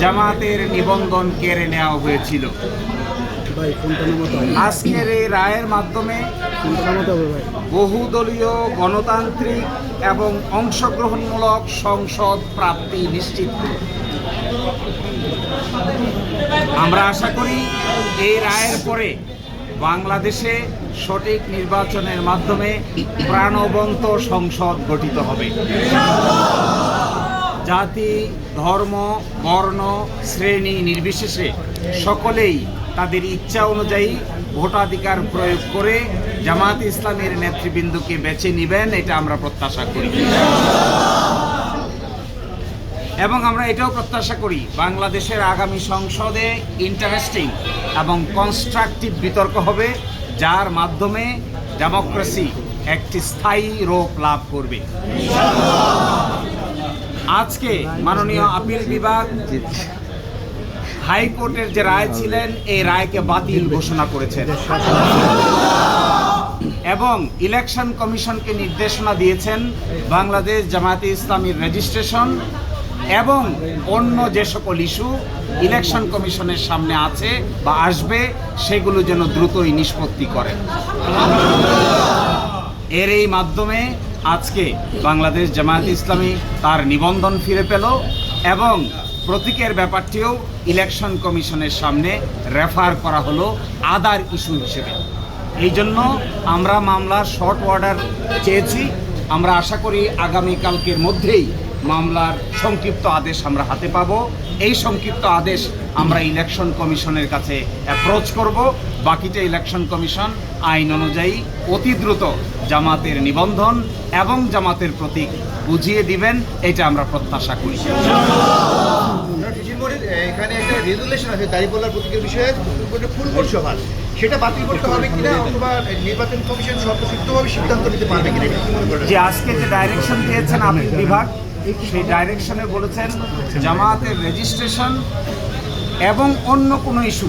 জামাতের নিবন্ধন কেড়ে নেওয়া হয়েছিল। আজকের এই রায়ের মাধ্যমে বহুদলীয় গণতান্ত্রিক এবং অংশগ্রহণমূলক সংসদ প্রাপ্তি নিশ্চিত। আমরা আশা করি এই রায়ের পরে বাংলাদেশে সঠিক নির্বাচনের মাধ্যমে প্রাণবন্ত সংসদ গঠিত হবে। জাতি, ধর্ম, বর্ণ, শ্রেণি নির্বিশেষে সকলেই তাদের ইচ্ছা অনুযায়ী ভোটাধিকার প্রয়োগ করে জামাত ইসলামের নেতৃবৃন্দকে বেছে নেবেন, এটা আমরা প্রত্যাশা করি। এবং আমরা এটাও প্রত্যাশা করি, বাংলাদেশের আগামী সংসদে ইন্টারেস্টিং এবং কনস্ট্রাকটিভ বিতর্ক হবে, যার মাধ্যমে ডেমোক্রেসি একটি স্থায়ী রূপ লাভ করবে। আজকে মাননীয় আপিল বিভাগ হাইকোর্টের যে রায় ছিলেন, এই রায়কে বাতিল ঘোষণা করেছেন। এবং ইলেকশন কমিশনকে নির্দেশনা দিয়েছেন বাংলাদেশ জামায়াতে ইসলামীর রেজিস্ট্রেশন এবং অন্য যে সকল ইস্যু ইলেকশন কমিশনের সামনে আছে বা আসবে, সেগুলো যেন দ্রুতই নিষ্পত্তি করেন। এর এই মাধ্যমে আজকে বাংলাদেশ জামায়াত ইসলামী তার নিবন্ধন ফিরে পেল এবং প্রতীকের ব্যাপারটিও ইলেকশন কমিশনের সামনে রেফার করা হলো আদার ইস্যু হিসেবে। এই জন্য আমরা মামলার শর্ট অর্ডার চেয়েছি। আমরা আশা করি আগামীকালকের মধ্যেই মামলার সংক্ষিপ্ত আদেশ আমরা হাতে পাব। এই সংক্ষিপ্ত আদেশ আমরা ইলেকশন কমিশনের কাছে অ্যাপ্রোচ করব। বাকিটা ইলেকশন কমিশন আইন অনুযায়ী অতি দ্রুত জামাতের নিবন্ধন এবং জামাতের প্রতীক বুঝিয়ে দিবেন এটা আমরা প্রত্যাশা করি। এখানে একটা রেজুলেশন আছে দাঁড়িপাল্লার প্রতীকের বিষয়ে একটা ফুল ভোট সেটা বাতিল করতে হবে কিনা অথবা নির্বাচন কমিশন স্বতঃসিদ্ধভাবে সিদ্ধান্ত নিতে পারবে কিনা যে আজকে যে ডাইরেকশন দিয়েছেন বিভাগ সেই ডাইরেকশনে বলেছেন জামাতের রেজিস্ট্রেশন এবং অন্য কোনো ইস্যু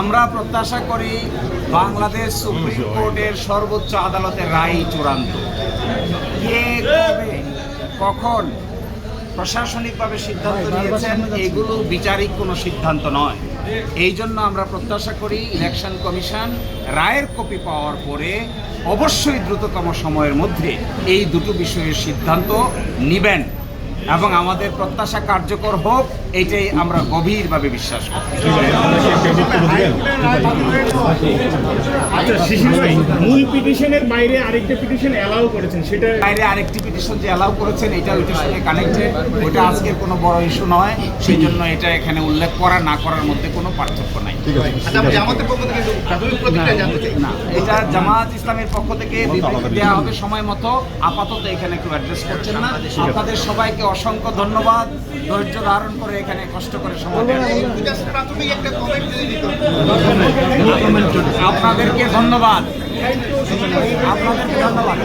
আমরা প্রত্যাশা করি বাংলাদেশ সুপ্রিম কোর্টের সর্বোচ্চ আদালতের রায় চূড়ান্ত। কে কবে কখন প্রশাসনিকভাবে সিদ্ধান্ত নিয়েছেন এগুলো বিচারিক কোনো সিদ্ধান্ত নয়। এই জন্য আমরা প্রত্যাশা করি ইলেকশন কমিশন রায়ের কপি পাওয়ার পরে অবশ্যই দ্রুততম সময়ের মধ্যে এই দুটো বিষয়ের সিদ্ধান্ত নিবেন। এবং আমাদের প্রত্যাশা কার্যকর হোক এটাই আমরা গভীরভাবে বিশ্বাস করি। আচ্ছা শিশির ভাই মূল পিটিশনের বাইরে আরেকটা পিটিশন অ্যালাউ করেছেন সেটা বাইরে আরেকটি পিটিশন যে অ্যালাউ করেছেন এটা ওইটার সঙ্গে কানেক্টেড আজকের কোনো বড় ইস্যু নয় সেই jন্য এটা এখানে উল্লেখ করা না করার মধ্যে কোনো পার্থক্য নাই। আচ্ছা না এটা জামাত ইসলামের পক্ষ থেকে দেওয়া হবে সময় মতো। আপাতত এখানে কেউ অ্যাড্রেস করছেন না। আপনাদের সবাইকে অসংখ্য ধন্যবাদ। ধৈর্য ধারণ করে এখানে কষ্ট করে সময় প্রাথমিক একটা কমেন্ট আপনাদেরকে ধন্যবাদ। আপনাদেরকে ধন্যবাদ।